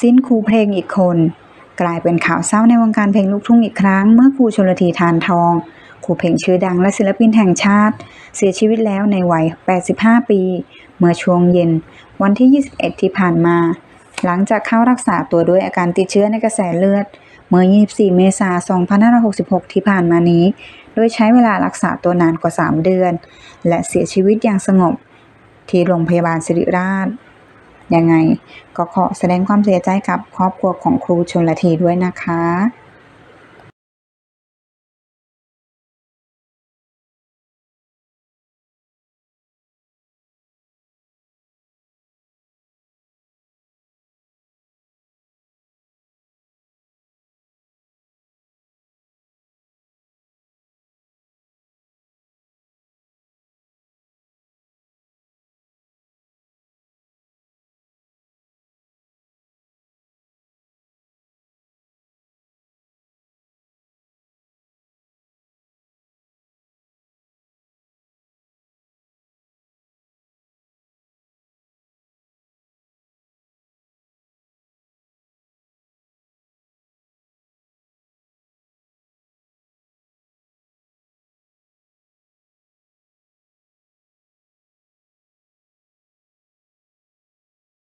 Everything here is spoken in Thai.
สิ้นครูเพลงอีกคน กลายเป็นข่าวเศร้าในวงการเพลงลูกทุ่งอีกครั้ง เมื่อครูชลธีทานทองครูเพลงชื่อดังและศิลปินแห่งชาติ เสียชีวิตแล้วในวัย 85 ปี เมื่อช่วงเย็น วันที่ 21 ที่ผ่านมา หลังจากเข้ารักษาตัวด้วยอาการติดเชื้อในกระแสเลือด เมื่อ 24 เมษายน 2566 ที่ผ่านมานี้ โดยใช้เวลารักษาตัวนานกว่า 3 เดือน และเสียชีวิตอย่างสงบ ที่โรงพยาบาลศิริราช ยังไงก็ขอแสดงความเสียใจกับครอบครัวของครูชนละทีด้วยนะคะ